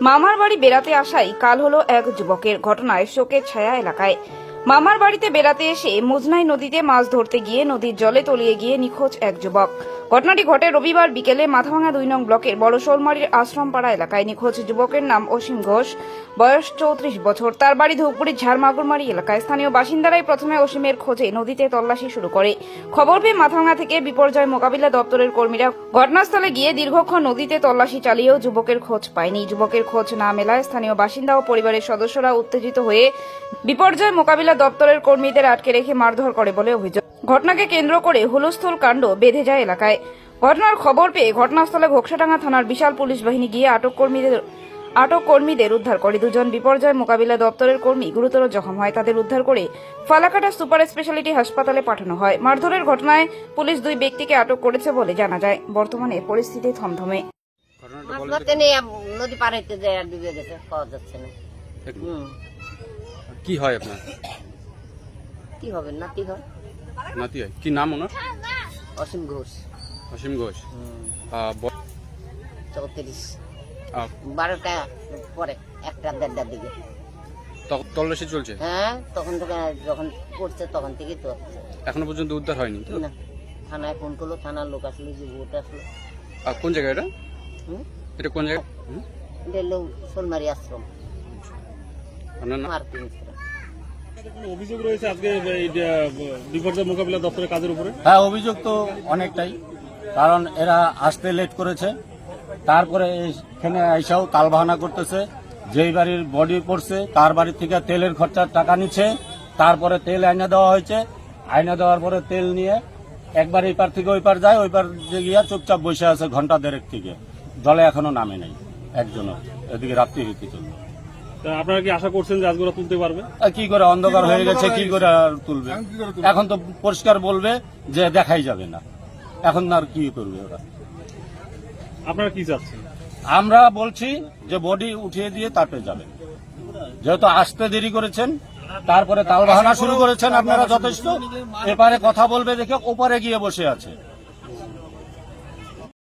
মামার বাড়ি বেড়াতে আসাই কাল হলো এক যুবকের ঘটনায় শোকের ছায়া এলাকায়। মামার বাড়িতে বেড়াতে এসে মুজনাই নদীতে মাছ ধরতে গিয়ে নদীর জলে তলিয়ে গিয়ে নিখোঁজ এক যুবক। ঘটনাটি ঘটে রবিবার বিকেলে মাথাভাঙা দুই নং ব্লকের বড় শোলমারির আশ্রমপাড়া এলাকায়। নিখোঁজ যুবকের নাম অসীম ঘোষ, বয়স চৌত্রিশ বছর। তার বাড়ি ধূপগুড়ির ঝাড়মাগুরমারি এলাকায়। স্থানীয় বাসিন্দারাই প্রথমে অসীমের খোঁজে নদীতে তল্লাশি শুরু করে। খবর পেয়ে মাথাভাঙা থেকে বিপর্যয় মোকাবিলা দপ্তরের কর্মীরা ঘটনাস্থলে গিয়ে দীর্ঘক্ষণ নদীতে তল্লাশি চালিয়েও যুবকের খোঁজ পায়নি। যুবকের খোঁজ না মেলায় স্থানীয় বাসিন্দা ও পরিবারের সদস্যরা উত্তেজিত হয়ে বিপর্যয় মোকাবিলা দপ্তরের কর্মীদের আটকে রেখে মারধর করে বলে অভিযোগ। ঘটনাকে কেন্দ্র করে হুলস্থুল কাণ্ড বেঁধে যায় এলাকায়। ঘটনার খবর পেয়ে ঘটনাস্থলে ঘোকসাডাঙ্গা থানার বিশাল পুলিশ বাহিনী গিয়ে আটক কর্মীদের আটক কর্মীদের উদ্ধার করে। দুজন বিপর্যয় মোকাবিলা দপ্তরের কর্মী গুরুতর জখম হয়। তাদের উদ্ধার করে ফালাকাটা সুপার স্পেশালিটি হাসপাতালে পাঠানো হয়। মারধরের ঘটনায় পুলিশ দুই ব্যক্তিকে আটক করেছে বলে জানা যায়। বর্তমানে পরিস্থিতি থমথমে। ঘটনাটা মাছ বলে ধরতে নেই আম- নদী পার হইতে যায় আর ডুবে গেছে পাওয়া যাচ্ছে না। কি হয় আপনার? কি হবে না কি হয়? নাতি হয়। কি নাম ওনার? অসীম ঘোষ। অসীম ঘোষ। চৌত্রিশ। বারোটা পরে একটা দেড়টার দিকে। তখন তল্লাশি চলছে? হ্যাঁ তখন থেকে যখন পড়ছে তখন থেকেই তো। এখনও পর্যন্ত উদ্ধার হয়নি তো? না থানায় ফোন করল থানার লোক আসলো যে ভোট আসলো। আর কোন জায়গা এটা? হুম? এটা কোন জায়গা হুম? এটা হলো সোলমারি আশ্রম। আপনার নাম? মারতি মিশ্রা হ্যাঁ অভিযোগ তো অনেকটাই। কারণ এরা আসতে লেট করেছে। তারপরে এখানে আইসাও তালবাহানা করতেছে। যেই বাড়ির বডি পড়ছে, তার বাড়ির থেকে তেলের খরচার টাকা নিচ্ছে। তারপরে তেল আইনা দেওয়া হয়েছে। আইনা দেওয়ার পরে তেল নিয়ে একবার এই পার থেকে ওই পার যায়, ওই পার গিয়া চুপচাপ বসে আছে ঘণ্টা দেড়েক থেকে। জলে এখনও নামে নাই, একজনও। এদিকে রাত্রি রীতি চলবে তা আপনারা কি আশা করছেন যে ওরা তুলতে পারবে? কি করে অন্ধকার হয়ে গেছে কি করে আর তুলবে? এখন তো পরিষ্কার বলবে যে দেখাই যাবে না। এখন আর কি করবে ওরা? আপনারা কি চাচ্ছেন? আমরা বলছি যে বডি উঠিয়ে দিয়ে তারপরে যাবে যেহেতু আসতে দেরি করেছেন তারপরে তালবাহানা শুরু করেছেন আপনারা যথেষ্ট। এপারে কথা বলবে দেখে ওপারে গিয়ে বসে আছে।